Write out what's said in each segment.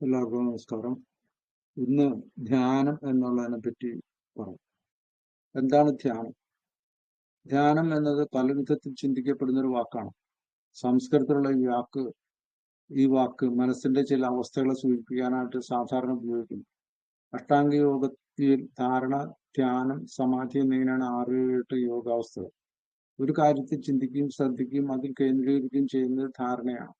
എല്ലാവർക്കും നമസ്കാരം. ഇന്ന് ധ്യാനം എന്നുള്ളതിനെ പറ്റി പറയും. എന്താണ് ധ്യാനം? ധ്യാനം എന്നത് പല വിധത്തിൽ ചിന്തിക്കപ്പെടുന്ന ഒരു വാക്കാണ്. സംസ്കൃതത്തിലുള്ള ഈ വാക്ക് ഈ വാക്ക് മനസ്സിന്റെ ചില അവസ്ഥകളെ സൂചിപ്പിക്കാനായിട്ട് സാധാരണ ഉപയോഗിക്കുന്നു. അഷ്ടാംഗ യോഗത്തിൽ ധാരണ ധ്യാനം സമാധി എന്നിങ്ങനെയാണ് ആറ് എട്ട് യോഗാവസ്ഥകൾ. ഒരു കാര്യത്തിൽ ചിന്തിക്കുകയും ശ്രദ്ധിക്കുകയും അതിൽ കേന്ദ്രീകരിക്കുകയും ചെയ്യുന്നത് ധാരണയാണ്.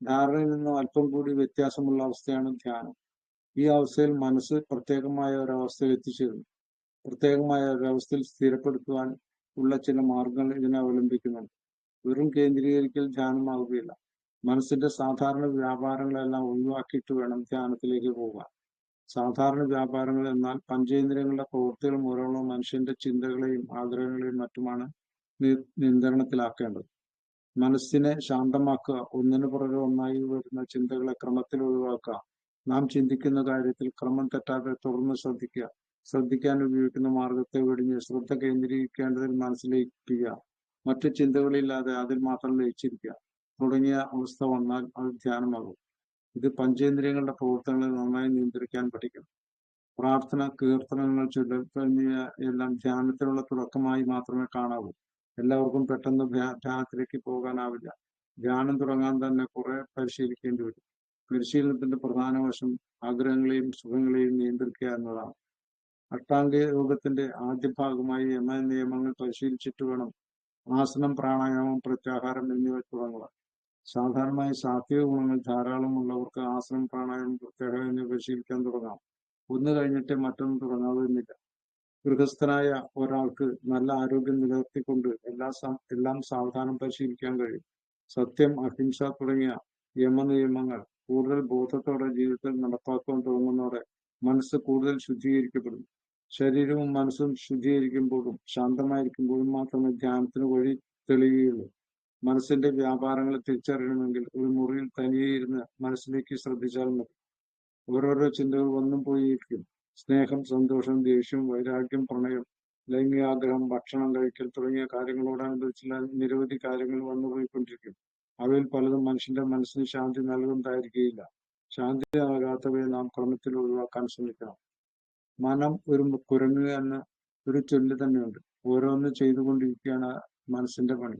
ധാരണയിൽ നിന്നും അല്പം കൂടി വ്യത്യാസമുള്ള അവസ്ഥയാണ് ധ്യാനം. ഈ അവസ്ഥയിൽ മനസ്സ് പ്രത്യേകമായ ഒരവസ്ഥയിൽ എത്തിച്ചേരുന്നു. പ്രത്യേകമായ ഒരവസ്ഥയിൽ സ്ഥിരപ്പെടുത്തുവാൻ ഉള്ള ചില മാർഗങ്ങൾ ഇതിനെ അവലംബിക്കുന്നുണ്ട്. വെറും കേന്ദ്രീകരിക്കൽ ധ്യാനമാവുകയില്ല. മനസ്സിന്റെ സാധാരണ വ്യാപാരങ്ങളെല്ലാം ഒഴിവാക്കിയിട്ട് വേണം ധ്യാനത്തിലേക്ക് പോകാൻ. സാധാരണ വ്യാപാരങ്ങൾ എന്നാൽ പഞ്ചേന്ദ്രിയങ്ങളുടെ പ്രവൃത്തികൾ മൂലമുള്ള മനുഷ്യന്റെ ചിന്തകളെയും ആഗ്രഹങ്ങളെയും മറ്റുമാണ് നിയന്ത്രണത്തിലാക്കേണ്ടത്. മനസ്സിനെ ശാന്തമാക്കുക ഒന്നിനു പുറകെ ഒന്നായി വരുന്ന ചിന്തകളെ ക്രമത്തിൽ ഒഴിവാക്കുക. നാം ചിന്തിക്കുന്ന കാര്യത്തിൽ ക്രമം തെറ്റാതെ തുടർന്ന് ശ്രദ്ധിക്കുക. ശ്രദ്ധിക്കാൻ ഉപയോഗിക്കുന്ന മാർഗത്തെ വെടിഞ്ഞ് ശ്രദ്ധ കേന്ദ്രീകരിക്കേണ്ടതിൽ മനസ്സിലേക്കുക മറ്റു ചിന്തകളില്ലാതെ അതിൽ മാത്രം ലയിച്ചിരിക്കുക. തുടങ്ങിയ അവസ്ഥ വന്നാൽ അത് ധ്യാനമാകും. ഇത് പഞ്ചേന്ദ്രിയങ്ങളുടെ പ്രവർത്തനങ്ങളെ നന്നായി നിയന്ത്രിക്കാൻ പഠിക്കണം. പ്രാർത്ഥന കീർത്തനങ്ങൾ ചൊല്ലൽ തുടങ്ങിയ എല്ലാം ധ്യാനത്തിനുള്ള തുടക്കമായി മാത്രമേ കാണാവൂ. എല്ലാവർക്കും പെട്ടെന്ന് ധ്യാനത്തിലേക്ക് പോകാനാവില്ല. ധ്യാനം തുടങ്ങാൻ തന്നെ കുറെ പരിശീലിക്കേണ്ടി വരും. പരിശീലനത്തിന്റെ പ്രധാന വശം ആഗ്രഹങ്ങളെയും സുഖങ്ങളെയും നിയന്ത്രിക്കുക എന്നതാണ്. അഷ്ടാംഗ യോഗത്തിന്റെ ആദ്യ ഭാഗമായി യമ നിയമങ്ങൾ പരിശീലിച്ചിട്ട് വേണം. ആസനം പ്രാണായാമം പ്രത്യാഹാരം എന്നിവ തുടങ്ങുക സാധാരണമായി സാത്വിക ഗുണങ്ങൾ ധാരാളം ഉള്ളവർക്ക് ആസനം പ്രാണായാമം പ്രത്യാഹാരം എന്നിവ പരിശീലിക്കാൻ തുടങ്ങാം. ഒന്ന് കഴിഞ്ഞിട്ട് മറ്റൊന്നും തുടങ്ങാവുന്നില്ല ഗൃഹസ്ഥനായ ഒരാൾക്ക് നല്ല ആരോഗ്യം നിലനിർത്തിക്കൊണ്ട് എല്ലാ എല്ലാം സാവധാനം പരിശീലിക്കാൻ കഴിയും. സത്യം അഹിംസ തുടങ്ങിയ യമനിയമങ്ങൾ കൂടുതൽ ബോധത്തോടെ ജീവിതത്തിൽ നടപ്പാക്കാൻ തുടങ്ങുന്നതോടെ മനസ്സ് കൂടുതൽ ശുദ്ധീകരിക്കപ്പെടും ശരീരവും മനസ്സും ശുദ്ധീകരിക്കുമ്പോഴും ശാന്തമായിരിക്കുമ്പോഴും മാത്രമേ ധ്യാനത്തിന് വഴി തെളിയുകയുള്ളൂ. മനസ്സിന്റെ വ്യാപാരങ്ങളെ തിരിച്ചറിയണമെങ്കിൽ ഒരു മുറിയിൽ തനിയെ ഇരുന്ന് മനസ്സിലേക്ക് ശ്രദ്ധിച്ചാൽ മതി. ഓരോരോ ചിന്തകൾ വന്നും പോയിരിക്കും സ്നേഹം സന്തോഷം ദേഷ്യം വൈരാഗ്യം പ്രണയം ലൈംഗികാഗ്രഹം ഭക്ഷണം കഴിക്കൽ തുടങ്ങിയ കാര്യങ്ങളോടനുബന്ധിച്ചുള്ള നിരവധി കാര്യങ്ങൾ വന്നുപോയിക്കൊണ്ടിരിക്കും അവയിൽ പലതും മനുഷ്യന്റെ മനസ്സിന് ശാന്തി നൽകുന്നതായിരിക്കുകയില്ല ശാന്തി നൽകാത്തവയെ നാം ക്രമത്തിൽ ഒഴിവാക്കാൻ ശ്രമിക്കണം. മനം ഒരു കുരങ്ങ് എന്ന ഒരു ചൊല്ല് തന്നെയുണ്ട്. ഓരോന്ന് ചെയ്തുകൊണ്ടിരിക്കുകയാണ് മനസ്സിന്റെ പണി.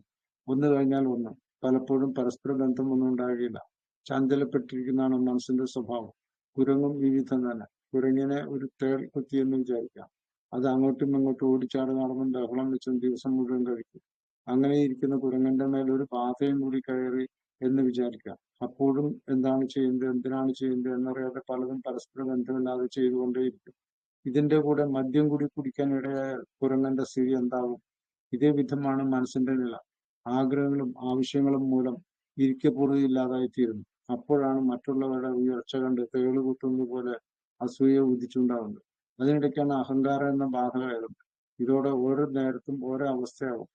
ഒന്ന് കഴിഞ്ഞാൽ ഒന്ന്. പലപ്പോഴും പരസ്പര ബന്ധമൊന്നും ഉണ്ടാകുകയില്ല ചഞ്ചലപ്പെട്ടിരിക്കുന്നതാണ് മനസ്സിന്റെ സ്വഭാവം. കുരങ്ങും ഈ വിധം തന്നെ. കുരങ്ങിനെ ഒരു തേൾ കുത്തിയെന്ന് വിചാരിക്കാം. അത് അങ്ങോട്ടും ഇങ്ങോട്ടും ഓടിച്ചാടി നടന്നും ബഹളം വെച്ചും ദിവസം മുഴുവൻ കഴിക്കും. അങ്ങനെ ഇരിക്കുന്ന കുരങ്ങന്റെ മേൽ ഒരു പാതയും കൂടി കയറി എന്ന് വിചാരിക്കാം. അപ്പോഴും എന്താണ് ചെയ്യുന്നത് എന്തിനാണ് ചെയ്യുന്നത് എന്നറിയാതെ പലതും പരസ്പര ബന്ധമില്ലാതെ ചെയ്തുകൊണ്ടേയിരിക്കും. ഇതിന്റെ കൂടെ മദ്യം കൂടി കുടിക്കാൻ ഇടയായ കുരങ്ങന്റെ സ്ഥിതി എന്താവും? ഇതേ വിധമാണ് മനസ്സിന്റെ നില. ആഗ്രഹങ്ങളും ആവശ്യങ്ങളും മൂലം ഇരിക്കപ്പുറയില്ലാതായിത്തീരുന്നു അപ്പോഴാണ് മറ്റുള്ളവരുടെ ഉയർച്ച കണ്ട് തേൾ കുത്തുന്നത് പോലെ അസൂയ ഉദിച്ചുണ്ടാകുന്നത് അതിനിടയ്ക്കാണ് അഹങ്കാരം എന്ന ബാധ ബാധകമായത്. ഇതോടെ ഓരോ നേരത്തും ഓരോ അവസ്ഥയാവും.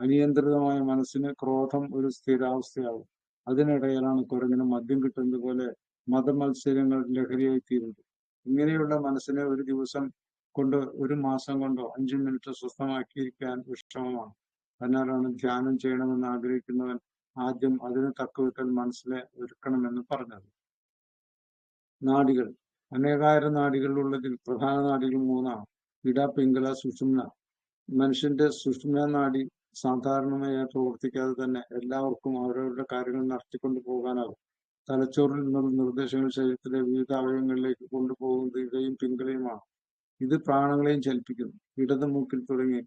അനിയന്ത്രിതമായ മനസ്സിന് ക്രോധം ഒരു സ്ഥിരാവസ്ഥയാവും. അതിനിടയിലാണ് കുരങ്ങിന് മദ്യം കിട്ടുന്നത് പോലെ മതമത്സരങ്ങൾ ലഹരിയായി തീരുന്നത്. ഇങ്ങനെയുള്ള മനസ്സിനെ ഒരു ദിവസം കൊണ്ട് ഒരു മാസം കൊണ്ടോ അഞ്ചു മിനിറ്റ് സ്വസ്ഥമാക്കിയിരിക്കാൻ വിഷമമാണ്. അതിനാലാണ് ധ്യാനം ചെയ്യണമെന്ന് ആഗ്രഹിക്കുന്നവൻ ആദ്യം അതിന് തക്കവിട്ടൽ മനസ്സിലെ ഒരുക്കണമെന്ന് പറഞ്ഞത്. നാടികൾ. അനേകായിരം നാടികളിലുള്ളതിൽ പ്രധാന നാടികൾ മൂന്നാണ്. ഇട പിംഗള സുഷുമ്ന. മനുഷ്യന്റെ സുഷുമ്ന നാടി സാധാരണമായി പ്രവർത്തിക്കാതെ തന്നെ എല്ലാവർക്കും അവരവരുടെ കാര്യങ്ങൾ നടത്തിക്കൊണ്ടു പോകാനാകും. തലച്ചോറിൽ നിന്നുള്ള നിർദ്ദേശങ്ങൾ ശരീരത്തിലെ വിവിധ അവയവങ്ങളിലേക്ക് കൊണ്ടുപോകുന്നത് ഇടയും പിങ്കളയുമാണ്. ഇത് പ്രാണങ്ങളെയും ചലിപ്പിക്കുന്നു. ഇടത് മൂക്കിൽ തുടങ്ങി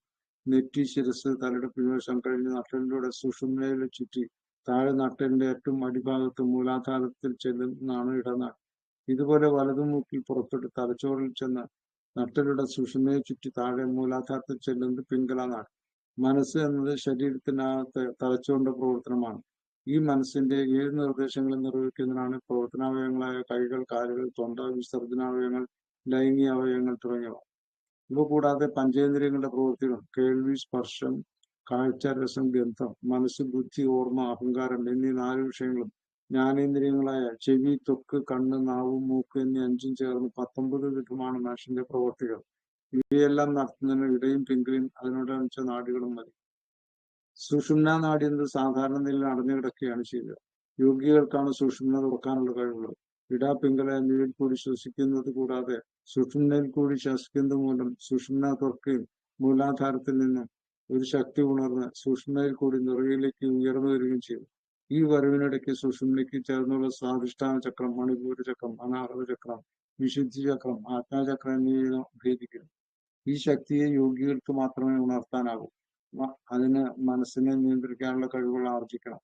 നെറ്റി ശിരസ് തലയുടെ പിൻവശം കഴിഞ്ഞ് നട്ടലിലൂടെ സുഷുമ്നയിലെ ചുറ്റി താഴെ നട്ടലിന്റെ ഏറ്റവും അടിഭാഗത്ത് മൂലാധാരത്തിൽ ചെല്ലുന്നതാണ് ഇടനാട്. ഇതുപോലെ വലതു മൂക്കിൽ പുറത്തോട്ട് തലച്ചോറിൽ ചെന്ന് നട്ടലുടെ സുഷുമയെ ചുറ്റി താഴെ മൂലാധാരത്തിൽ ചെല്ലുന്നത് പിങ്കളനാണ് മനസ്സ് എന്നത് ശരീരത്തിനകത്ത് തലച്ചോറിന്റെ പ്രവർത്തനമാണ്. ഈ മനസ്സിന്റെ ഏഴ് നിർദ്ദേശങ്ങൾ നിർവഹിക്കുന്നതിനാണ് പ്രവർത്തനാവയവങ്ങളായ കൈകൾ കാലുകൾ തൊണ്ട വിസർജനാവയവങ്ങൾ ലൈംഗിക അവയവങ്ങൾ തുടങ്ങിയവ. ഇവ കൂടാതെ പഞ്ചേന്ദ്രിയങ്ങളുടെ പ്രവൃത്തികൾ കേൾവി സ്പർശം കാഴ്ച രസം ഗന്ധം മനസ്സ് ബുദ്ധി ഓർമ്മ അഹങ്കാരം എന്നീ നാല് വിഷയങ്ങളും ജ്ഞാനേന്ദ്രിയങ്ങളായ ചെവി തൊക്ക് കണ്ണ് നാവ് മൂക്ക് എന്നീ അഞ്ചും ചേർന്ന് പത്തൊമ്പത് വിധമാണ് മനുഷ്യന്റെ പ്രവർത്തികൾ. ഇവയെല്ലാം നടത്തുന്നതിന് ഇടയും പിങ്കിലും അതിനോടനുസരിച്ച നാടുകളും മതി. സുഷുമ്ന നാടി എന്നത് സാധാരണ നിലയിൽ അടഞ്ഞു കിടക്കുകയാണ് ചെയ്യുക. യോഗികൾക്കാണ് സുഷുമ്ന തുറക്കാനുള്ള കഴിവുള്ളത്. പിടാപിംഗള എന്നിവയിൽ കൂടി ശ്വസിക്കുന്നത് കൂടാതെ സുഷുമ്നയിൽ കൂടി ശ്വസിക്കുന്നത് മൂലം സുഷുമ്ന തുറക്കുകയും മൂലാധാരത്തിൽ നിന്നും ഒരു ശക്തി ഉണർന്ന് സുഷുമ്നയിൽ കൂടി നിറയിലേക്ക് ഉയർന്നു വരികയും ചെയ്തു. ഈ വരവിനിടയ്ക്ക് സുഷുമ്നിക്ക് ചേർന്നുള്ള സ്വാധിഷ്ഠാന ചക്രം മണിപൂര ചക്രം അനാഹത ചക്രം വിശുദ്ധി ചക്രം ആജ്ഞാചക്രം എന്നിവ ഭേദിക്കുന്നു. ഈ ശക്തിയെ യോഗികൾക്ക് മാത്രമേ ഉണർത്താനാകൂ. അതിന് മനസ്സിനെ നിയന്ത്രിക്കാനുള്ള കഴിവുകൾ ആർജിക്കണം.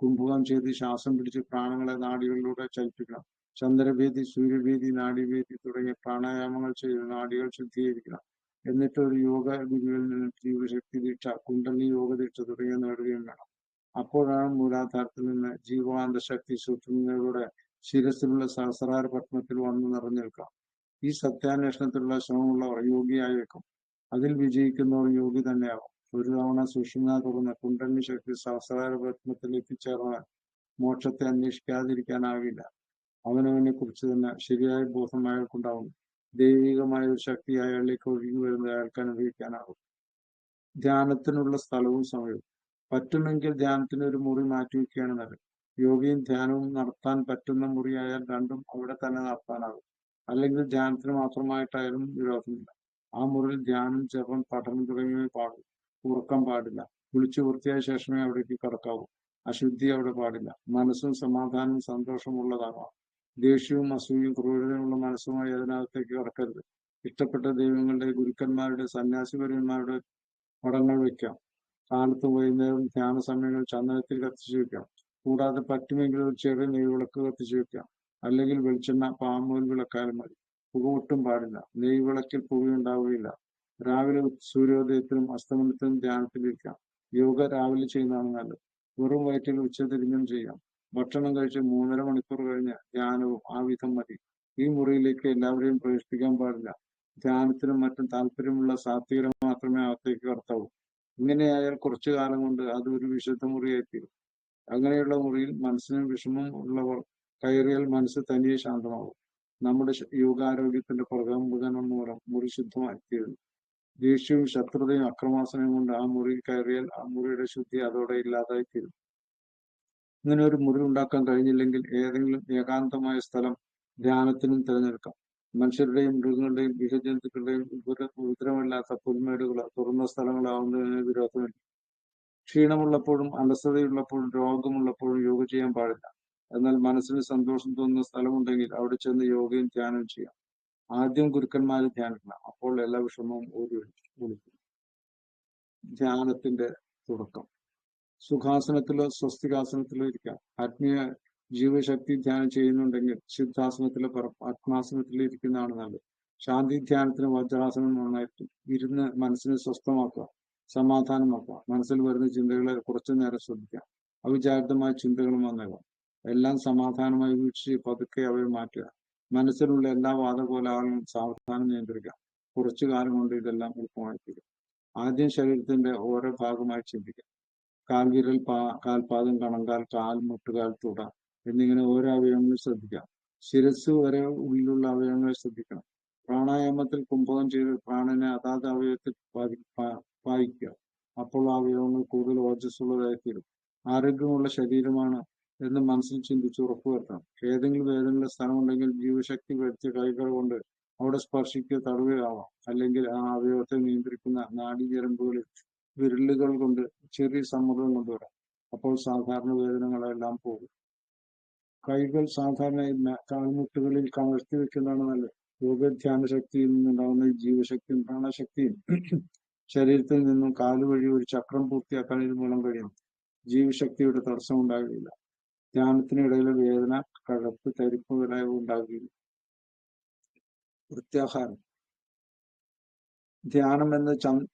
കുംഭകം ചെയ്ത് ശ്വാസം പിടിച്ച് പ്രാണങ്ങളെ നാടികളിലൂടെ ചലിപ്പിക്കണം. ചന്ദ്രഭേദി സൂര്യഭേദി നാഡിഭേദി തുടങ്ങിയ പ്രാണായാമങ്ങൾ ചെയ്ത് നാടികൾ ശുദ്ധീകരിക്കണം. എന്നിട്ട് ഒരു യോഗ ഗുരുവിൽ നിന്ന് ജീവശക്തി ദീക്ഷ കുണ്ടലി യോഗ ദീക്ഷ തുടങ്ങിയ നേടുകയും വേണം. അപ്പോഴാണ് മൂലാധാരത്തിൽ നിന്ന് ജീവാന്ത ശക്തി സൂക്ഷ്മങ്ങളുടെ ശിരസിലുള്ള സഹസ്രാര പത്മത്തിൽ വന്നു നിറഞ്ഞേൽക്കാം. ഈ സത്യാന്വേഷണത്തിലുള്ള ശ്രമമുള്ളവർ യോഗിയായേക്കും അതിൽ വിജയിക്കുന്നവർ യോഗി തന്നെയാവും ഒരു തവണ സുഷുമ്ന തുറന്ന കുണ്ടണ്ണി ശക്തി സഹസ്രാര പത്മത്തിൽ എത്തിച്ചേർന്നാൽ മോക്ഷത്തെ അന്വേഷിക്കാതിരിക്കാനാവില്ല. അവനവനെ കുറിച്ച് തന്നെ ശരിയായ ബോധം അയാൾക്കുണ്ടാവുന്നു ദൈവികമായ ഒരു ശക്തി അയാളിലേക്ക് ഒഴുകി വരുന്നത് അയാൾക്ക് അനുഭവിക്കാനാകും. ധ്യാനത്തിനുള്ള സ്ഥലവും സമയവും. പറ്റുമെങ്കിൽ ധ്യാനത്തിന് ഒരു മുറി മാറ്റി വയ്ക്കുകയാണ് നല്ലത്. യോഗയും ധ്യാനവും നടത്താൻ പറ്റുന്ന മുറിയായാൽ രണ്ടും അവിടെ തന്നെ നടത്താനാകും. അല്ലെങ്കിൽ ധ്യാനത്തിന് മാത്രമായിട്ടായാലും വിരോധമില്ല. ആ മുറിയിൽ ധ്യാനം ജപം പഠനം തുടങ്ങിയവ പാടും. ഉറക്കം പാടില്ല. കുളിച്ചു വൃത്തിയായ ശേഷമേ അവിടേക്ക് കടക്കാവൂ. അശുദ്ധി അവിടെ പാടില്ല. മനസ്സും സമാധാനവും സന്തോഷമുള്ളതാകാം ദേഷ്യവും അസൂയും ക്രൂരതയുമുള്ള മനസ്സുമായി അതിനകത്തേക്ക് കടക്കരുത്. ഇഷ്ടപ്പെട്ട ദൈവങ്ങളുടെ ഗുരുക്കന്മാരുടെ സന്യാസിപര്യന്മാരുടെ പടങ്ങൾ വെക്കാം കാലത്ത് വൈകുന്നേരം ധ്യാന സമയങ്ങളിൽ ചന്ദനത്തിൽ കത്തിച്ചു വെക്കാം. കൂടാതെ പറ്റുമെങ്കിൽ ഒരു ചെറിയ നെയ്വിളക്ക് കത്തിച്ചു വെക്കാം. അല്ലെങ്കിൽ വെളിച്ചെണ്ണ പാമ്പോൽ വിളക്കാലും മതി. പുക ഒട്ടും പാടില്ല. നെയ്വിളക്കിൽ പുകയുണ്ടാവുകയില്ല രാവിലെ സൂര്യോദയത്തിനും അസ്തമനത്തിനും ധ്യാനത്തിലിരിക്കാം യോഗ രാവിലെ ചെയ്യുന്നതാണ് നല്ലത്. വെറും വയറ്റിൽ ഉച്ചതിരിഞ്ഞും ചെയ്യാം. ഭക്ഷണം കഴിച്ച് മൂന്നര മണിക്കൂർ കഴിഞ്ഞ് ധ്യാനവും ആ വിധം മതി. ഈ മുറിയിലേക്ക് എല്ലാവരെയും പ്രവേശിപ്പിക്കാൻ പാടില്ല. ധ്യാനത്തിനും മറ്റും താല്പര്യമുള്ള സാത്വികരെ മാത്രമേ അകത്തേക്ക് കടത്താവൂ. ഇങ്ങനെയായാൽ കുറച്ചു കാലം കൊണ്ട് അത് ഒരു വിശുദ്ധ മുറിയായിത്തീരും. അങ്ങനെയുള്ള മുറിയിൽ മനസ്സിന് വിഷമം ഉള്ളവർ കയറിയാൽ മനസ്സ് തനിയെ ശാന്തമാകും. നമ്മുടെ യോഗാരോഗ്യത്തിന്റെ പ്രകമ്പനം മൂലം മുറി ശുദ്ധമായി തീരുന്നു ദേഷ്യവും ശത്രുതയും അക്രമാസനയും കൊണ്ട് ആ മുറിയിൽ കയറിയാൽ ആ മുറിയുടെ ശുദ്ധി അതോടെ ഇല്ലാതായി തീരും ഇങ്ങനെ ഒരു മുറി ഉണ്ടാക്കാൻ കഴിഞ്ഞില്ലെങ്കിൽ ഏതെങ്കിലും ഏകാന്തമായ സ്ഥലം ധ്യാനത്തിനും തിരഞ്ഞെടുക്കാം. മനുഷ്യരുടെയും മൃഗങ്ങളുടെയും വിഷജന്തുക്കളുടെയും ഉപര ഉപദ്രവമില്ലാത്ത പുൽമേടുകളോ തുറന്ന സ്ഥലങ്ങളാവുന്നതിന് വിരോധമില്ല. ക്ഷീണമുള്ളപ്പോഴും അലസതയുള്ളപ്പോഴും രോഗമുള്ളപ്പോഴും യോഗ ചെയ്യാൻ പാടില്ല. എന്നാൽ മനസ്സിന് സന്തോഷം തോന്നുന്ന സ്ഥലമുണ്ടെങ്കിൽ അവിടെ ചെന്ന് യോഗയും ധ്യാനവും ചെയ്യാം. ആദ്യം ഗുരുക്കന്മാരെ ധ്യാനിക്കണം. അപ്പോൾ എല്ലാ വിഷമവും ഓടി ഒളിക്കും ധ്യാനത്തിന്റെ തുടക്കം. സുഖാസനത്തിലോ സ്വസ്തികാസനത്തിലോ ഇരിക്കാം. ആത്മീയ ജീവശക്തി ധ്യാനം ചെയ്യുന്നുണ്ടെങ്കിൽ സിദ്ധാസനത്തിലോ ആത്മാസനത്തിൽ ഇരിക്കുന്നതാണ് നല്ലത്. ശാന്തി ധ്യാനത്തിന് വജ്രാസനം നന്നായിട്ട് ഇരുന്ന് മനസ്സിനെ സ്വസ്ഥമാക്കുക സമാധാനമാക്കുക മനസ്സിൽ വരുന്ന ചിന്തകളെ കുറച്ചു നേരം ശ്രദ്ധിക്കാം അവിചാരിതമായ ചിന്തകളും വന്നേക്കാം. എല്ലാം സമാധാനമായി വീക്ഷിച്ച് പതുക്കെ അവയെ മാറ്റുക മനസ്സിലുള്ള എല്ലാ വാദകോലാഹലങ്ങളും സാവധാനം നിയന്ത്രിക്കാം കുറച്ചു കാലം കൊണ്ട് ഇതെല്ലാം എളുപ്പമായിരിക്കും ആദ്യം ശരീരത്തിന്റെ ഓരോ ഭാഗമായി ചിന്തിക്കാം കാൽവിരൽ പാ കാൽപാദം കണങ്കാൽ കാൽ മുട്ടുകാൽ തുട എന്നിങ്ങനെ ഓരോ അവയവങ്ങളും ശ്രദ്ധിക്കാം ശിരസ് വരെ ഉള്ളിലുള്ള അവയവങ്ങൾ ശ്രദ്ധിക്കണം. പ്രാണായാമത്തിൽ കുംഭകം ചെയ്ത് പ്രാണനെ അതാത് അവയവത്തിൽ പായിക്കുക. അപ്പോൾ അവയവങ്ങൾ കൂടുതൽ ഓജസ്സുള്ളതായി തീരും. ആരോഗ്യമുള്ള ശരീരമാണ് എന്ന് മനസ്സിൽ ചിന്തിച്ച് ഉറപ്പുവരുത്തണം ഏതെങ്കിലും വേദനയുള്ള സ്ഥലമുണ്ടെങ്കിൽ ജീവശക്തി വരുത്തിയ കൈകൾ കൊണ്ട് അവിടെ സ്പർശിക്കുക തടവുകയാവാം. അല്ലെങ്കിൽ ആ അവയവത്തെ നിയന്ത്രിക്കുന്ന നാഡീഞരമ്പുകളിൽ വിരലുകൾ കൊണ്ട് ചെറിയ സമ്മർദ്ദം കൊണ്ടുവരാം. അപ്പോൾ സാധാരണ വേദനകളെല്ലാം പോകും. കൈകൾ സാധാരണയായി കാൽമുട്ടുകളിൽ കമഴ്ത്തി വെക്കുന്നതാണ് നല്ലത്. യോഗധ്യാന ശക്തിയിൽ നിന്നുണ്ടാകുന്ന ജീവശക്തിയും പ്രാണശക്തിയും ശരീരത്തിൽ നിന്നും കാൽ വഴി ഒരു ചക്രം പൂർത്തിയാക്കാൻ ഇത് മൂലം കഴിയും. ജീവശക്തിയുടെ തടസ്സം ഉണ്ടാകില്ല. ധ്യാനത്തിനിടയിലെ വേദന കഴപ്പ് തരിപ്പ് മുതലായവ ഉണ്ടാകില്ല. പ്രത്യാഹാരം ധ്യാനം എന്ന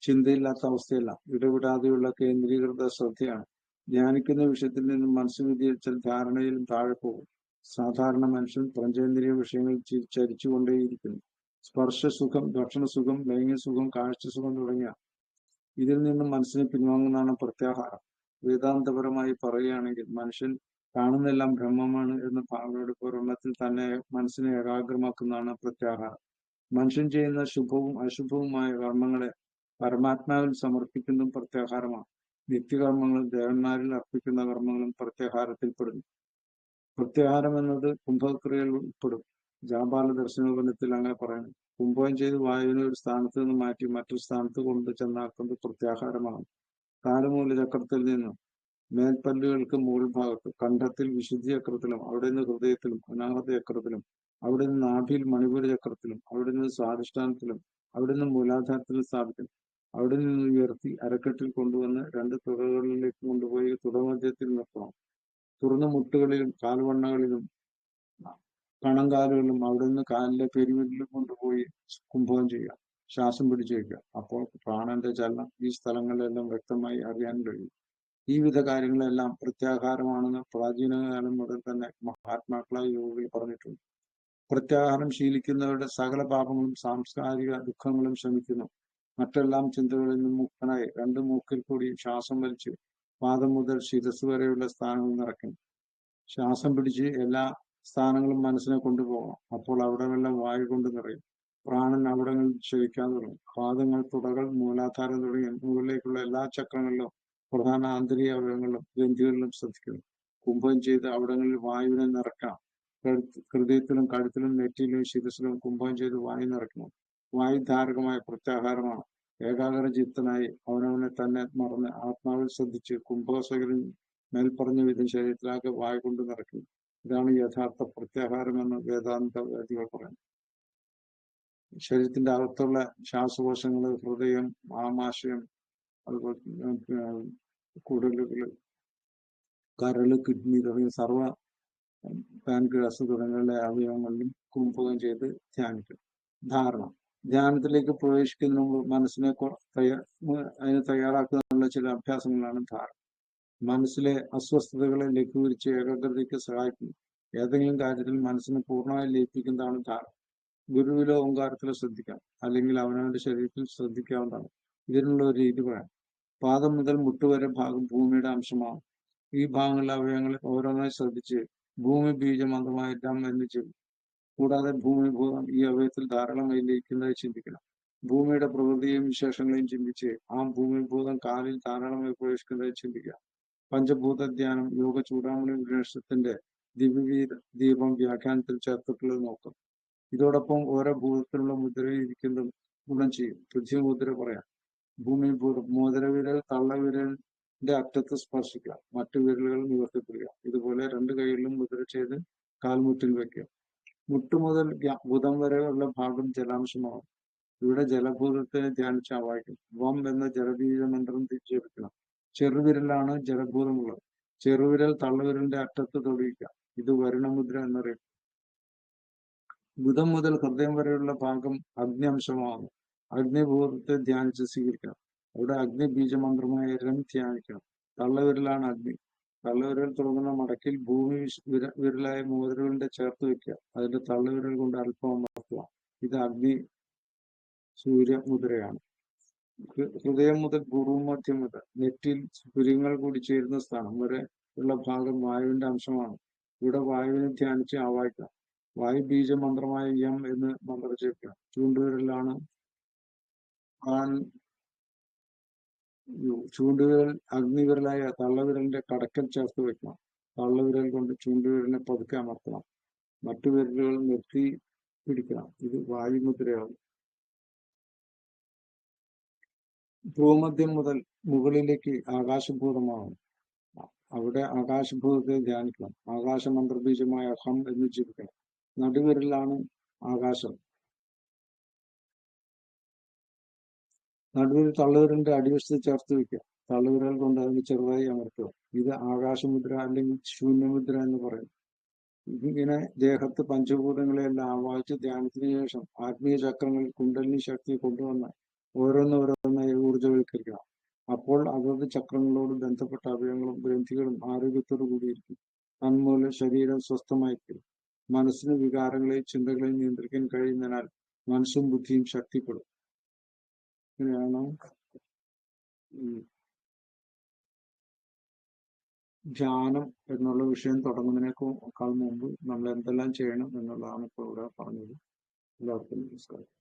ചിന്തയില്ലാത്ത അവസ്ഥയല്ല. ഇടവിടാതെയുള്ള കേന്ദ്രീകൃത ശ്രദ്ധയാണ്. ധ്യാനിക്കുന്ന വിഷയത്തിൽ നിന്നും മനസ്സ് വ്യതിചലിച്ചാൽ ധാരണയിലും താഴെ പോകും. സാധാരണ മനുഷ്യൻ പഞ്ചേന്ദ്രിയ സ്പർശ ചരിച്ചുകൊണ്ടേയിരിക്കുന്നു. സ്പർശസുഖം ഭക്ഷണസുഖം ലൈംഗിക സുഖം കാഴ്ചസുഖം തുടങ്ങിയ ഇതിൽ നിന്നും മനസ്സിനെ പിൻവാങ്ങുന്നതാണ് പ്രത്യാഹാരം. വേദാന്തപരമായി പറയുകയാണെങ്കിൽ മനുഷ്യൻ കാണുന്നെല്ലാം ബ്രഹ്മമാണ് എന്ന ഭാവനയുടെ പൂർണത്തിൽ തന്നെ മനസ്സിനെ ഏകാഗ്രമാക്കുന്നതാണ് പ്രത്യാഹാരം. മനുഷ്യൻ ചെയ്യുന്ന ശുഭവും അശുഭവുമായ കർമ്മങ്ങളെ പരമാത്മാവിൽ സമർപ്പിക്കുന്നതും പ്രത്യാഹാരമാണ്. നിത്യകർമ്മങ്ങളും ദേവന്മാരിൽ അർപ്പിക്കുന്ന കർമ്മങ്ങളും പ്രത്യാഹാരത്തിൽപ്പെടുന്നു പ്രത്യാഹാരം എന്നത് കുംഭക്രിയയിൽ ഉൾപ്പെടും. ജാപാല ദർശനോപനത്തിൽ അങ്ങനെ പറയുന്നു. കുംഭം ചെയ്ത് വായുവിനെ ഒരു സ്ഥാനത്ത് നിന്ന് മാറ്റി മറ്റൊരു സ്ഥാനത്ത് കൊണ്ട് ചെന്നാക്കുന്നത് പ്രത്യാഹാരമാണ്. കാലുമൂല ചക്രത്തിൽ നിന്നും മേൽപ്പല്ലുകൾക്ക് മുകൾ ഭാഗത്ത് കണ്ഠത്തിൽ വിശുദ്ധി ചക്രത്തിലും അവിടെ നിന്ന് ഹൃദയത്തിലും അനാഹത ചക്രത്തിലും അവിടെ നിന്ന് നാഭിയിൽ മണിപൂര ചക്രത്തിലും അവിടെ നിന്ന് സ്വാധിഷ്ഠാനത്തിലും അവിടെ നിന്ന് മൂലാധാരത്തിലും സ്ഥാപിക്കും അവിടെ നിന്ന് ഉയർത്തി അരക്കെട്ടിൽ കൊണ്ടുവന്ന് രണ്ട് തുടകളിലേക്ക് കൊണ്ടുപോയി തുടമധ്യത്തിൽ നിർത്തണം. തുറന്ന മുട്ടുകളിലും കാൽവണ്ണകളിലും കണങ്കാലുകളിലും അവിടെ നിന്ന് കാലിലെ പെരുവിരലും കൊണ്ടുപോയി കുംഭകം ചെയ്യുക ശ്വാസം പിടിച്ചു വയ്ക്കുക. അപ്പോൾ പ്രാണന്റെ ചലനം ഈ സ്ഥലങ്ങളിലെല്ലാം വ്യക്തമായി അറിയാൻ കഴിയും. ഈ വിധ കാര്യങ്ങളെല്ലാം പ്രത്യാഹാരമാണെന്ന് പ്രാചീന കാലം മുതൽ തന്നെ മഹാത്മാക്കളായ യോഗികൾ പറഞ്ഞിട്ടുണ്ട്. പ്രത്യാഹാരം ശീലിക്കുന്നവരുടെ സകല പാപങ്ങളും സാംസ്കാരിക ദുഃഖങ്ങളും ശമിക്കുന്നു. മറ്റെല്ലാം ചിന്തകളിൽ നിന്നും മുക്തനായി. രണ്ട് മൂക്കിൽ കൂടി ശ്വാസം വലിച്ച് പാദം മുതൽ ശിരസ് വരെയുള്ള സ്ഥാനങ്ങൾ നിറയ്ക്കണം. ശ്വാസം പിടിച്ച് എല്ലാ സ്ഥാനങ്ങളും മനസ്സിനെ കൊണ്ടുപോകണം. അപ്പോൾ അവിടെ വെള്ളം വായു കൊണ്ട് നിറയും. പ്രാണൻ അവിടങ്ങളിൽ ക്ഷയിക്കാൻ തുടങ്ങും. പാദങ്ങൾ തുടകൾ മൂലാധാരം തുടങ്ങി മുകളിലേക്കുള്ള എല്ലാ ചക്രങ്ങളിലും പ്രധാന ആന്തരിക അവയവങ്ങളിലും ഗ്രന്ഥികളിലും ശ്രദ്ധിക്കണം. കുംഭം ചെയ്ത് അവിടങ്ങളിൽ വായുവിനെ നിറക്കണം ഹൃദയത്തിലും കഴുത്തിലും നെറ്റിയിലും ശിരസിലും കുംഭം ചെയ്ത് വായു നിറയ്ക്കണം. വായുധാരകമായ പ്രത്യാഹാരമാണ്. ഏകാഗ്ര ചിത്തനായി അവനവനെ തന്നെ മറന്ന് ആത്മാവിൽ ശ്രദ്ധിച്ച് കുംഭസകരൻ മേൽപ്പറഞ്ഞ വിധം ശരീരത്തിലാകെ വായ കൊണ്ട് നിറയ്ക്കും. ഇതാണ് യഥാർത്ഥ പ്രത്യാഹാരം എന്ന് വേദാന്ത വേദികൾ പറയുന്നു. ശരീരത്തിന്റെ അകത്തുള്ള ശ്വാസകോശങ്ങൾ ഹൃദയം ആമാശയം അതുപോലെ കുടലുകൾ കരൾ കിഡ്നി തുടങ്ങിയ സർവ പാൻക്രിയാസ് തുടങ്ങിയുള്ള അവയവങ്ങളിലും കുംഭകം ചെയ്ത് ധ്യാനിക്കും. ധാരണ. ധ്യാനത്തിലേക്ക് പ്രവേശിക്കുന്ന മുമ്പ് മനസ്സിനെ അതിന് തയ്യാറാക്കുന്നതിനുള്ള ചില അഭ്യാസങ്ങളാണ് ധാരണ. മനസ്സിലെ അസ്വസ്ഥതകളെ ലഘൂകരിച്ച് ഏകാഗ്രതയ്ക്ക് സഹായിക്കുന്നു. ഏതെങ്കിലും കാര്യത്തിൽ മനസ്സിനെ പൂർണമായി ലയിപ്പിക്കുന്നതാണ് ധാരണ. ഗുരുവിലോ ഓങ്കാരത്തിലോ ശ്രദ്ധിക്കാം. അല്ലെങ്കിൽ അവനവന്റെ ശരീരത്തിൽ ശ്രദ്ധിക്കാവുന്നതാണ്. ഇതിനുള്ള ഒരു രീതി പറയാം. പാദം മുതൽ മുട്ടുവരെ ഭാഗം ഭൂമിയുടെ അംശമാണ്. ഈ ഭാഗങ്ങളിലെ അവയവങ്ങളെ ഓരോന്നായി ശ്രദ്ധിച്ച് ഭൂമി ബീജമന്ത്രമായ ഡം എന്ന് ചെയ്യും കൂടാതെ ഭൂമിഭൂതം ഈ അവയത്തിൽ ധാരാളമായി ലയിക്കുന്നതായി ചിന്തിക്കണം. ഭൂമിയുടെ പ്രകൃതിയും വിശേഷങ്ങളെയും ചിന്തിച്ച് ആ ഭൂമിഭൂതം കാലിൽ ധാരാളമായി പ്രവേശിക്കുന്നതായി ചിന്തിക്കുക. പഞ്ചഭൂത ധ്യാനം യോഗ ചൂടാമണി ഗണേശത്തിന്റെ ദിവ്യവീര ദീപം വ്യാഖ്യാനത്തിൽ ചേർത്തിട്ടുള്ളത് നോക്കും. ഇതോടൊപ്പം ഓരോ ഭൂതത്തിലുള്ള മുദ്രയിൽ ഇരിക്കുന്നതും ഗുണം ചെയ്യും. പൃഥ്വി മുദ്ര പറയാം. ഭൂമി ഭൂതം മോതിരവിരൽ തള്ളവിരലിന്റെ അറ്റത്ത് സ്പർശിക്കുക. മറ്റു വിരലുകൾ നിവർത്തിപ്പിടുക. ഇതുപോലെ രണ്ട് കൈകളിലും മുദ്ര ചെയ്ത് കാൽമുട്ടിൽ വെക്കുക. മുട്ടു മുതൽ ബുധം വരെയുള്ള ഭാഗം ജലാംശമാകും ഇവിടെ ജലഭൂതത്തെ ധ്യാനിച്ച് ആവാഹിക്കും. വം എന്ന ജലബീജ മന്ത്രം തിരിച്ചെടുക്കണം. ചെറുവിരലാണ് ജലഭൂതമുള്ളത്. ചെറുവിരൽ തള്ളവിരലിന്റെ അറ്റത്ത് തൊടിയിക്കുക ഇത് വരുണമുദ്ര എന്നറിയപ്പെടും ബുധം മുതൽ ഹൃദയം വരെയുള്ള ഭാഗം അഗ്നി അംശമാകുന്നു അഗ്നിഭൂതത്തെ ധ്യാനിച്ച് സ്വീകരിക്കണം. അവിടെ അഗ്നിബീജ മന്ത്രമായ രം ധ്യാനിക്കണം. തള്ളവിരലാണ് അഗ്നി. തള്ളവിരൽ തുടങ്ങുന്ന മടക്കിൽ ഭൂമി വിര വിരലായ മോതിരകളുടെ ചേർത്ത് വെക്കുക. അതിന്റെ തള്ളവിരൽ കൊണ്ട് അല്പം അമർത്തുക. ഇത് അഗ്നി സൂര്യ മുദ്രയാണ്. ഹൃദയം മുതൽ ഭൂമധ്യം മുതൽ നെറ്റിൽ പുര്യങ്ങൾ കൂടി ചേരുന്ന സ്ഥാനം വരെ ഉള്ള ഭാഗം വായുവിന്റെ അംശമാണ്. ഇവിടെ വായുവിനെ ധ്യാനിച്ച് ആവായിക്കുക വായു ബീജ മന്ത്രമായ യം എന്ന് മന്ത്രം ചേർക്കുക ചൂണ്ടുവിരലാണ് ആൺ ചൂണ്ടുവിരൽ അഗ്നിവിരലായ തള്ളവിരലിന്റെ കടക്കൽ ചേർത്ത് വെക്കണം. തള്ളവിരൽ കൊണ്ട് ചൂണ്ടുവിരലിനെ പതുക്കെ അമർത്തണം. മറ്റു വിരലുകൾ നിർത്തി പിടിക്കണം. ഇത് വായുമുദ്രയാകും ഭൂമധ്യം മുതൽ മുകളിലേക്ക് ആകാശഭൂതമാകും അവിടെ ആകാശഭൂതത്തെ ധ്യാനിക്കണം. ആകാശമന്ത്രബീജമായ ഹം എന്ന് ജപിക്കണം. നടുവിരലാണ് ആകാശം. നടുവിൽ തള്ളുവിരലിന്റെ അടിവശത്ത് ചേർത്ത് വെക്കുക. തള്ളുവിരൽ കൊണ്ട് അതിന് ചെറുതായി അമർത്തുക. ഇത് ആകാശമുദ്ര അല്ലെങ്കിൽ ശൂന്യമുദ്ര എന്ന് പറയും. ഇങ്ങനെ ദേഹത്ത് പഞ്ചഭൂതങ്ങളെല്ലാം ആവാഹിച്ച് ധ്യാനത്തിന് ശേഷം ആത്മീയ ചക്രങ്ങൾ കുണ്ടലിനി ശക്തി കൊണ്ടുവന്ന് ഓരോന്നോരോന്നായി ഊർജവൽക്കരിക്കണം അപ്പോൾ അതത് ചക്രങ്ങളോട് ബന്ധപ്പെട്ട അവയവങ്ങളും ഗ്രന്ഥികളും ആരോഗ്യത്തോടു കൂടിയിരിക്കും. തന്മൂലം ശരീരം സ്വസ്ഥമായിരിക്കും. മനസ്സിന് വികാരങ്ങളെയും ചിന്തകളെയും നിയന്ത്രിക്കാൻ കഴിയുന്നതിനാൽ മനസ്സും ബുദ്ധിയും ശക്തിപ്പെടും. ഇങ്ങനെയാണ് ധ്യാനം എന്നുള്ള വിഷയം തുടങ്ങുന്നതിനേക്കാൾ മുമ്പ് നമ്മൾ എന്തെല്ലാം ചെയ്യണം എന്നുള്ളതാണ് ഇപ്പോൾ ഇവിടെ പറഞ്ഞത്. എല്ലാവർക്കും നമസ്കാരം.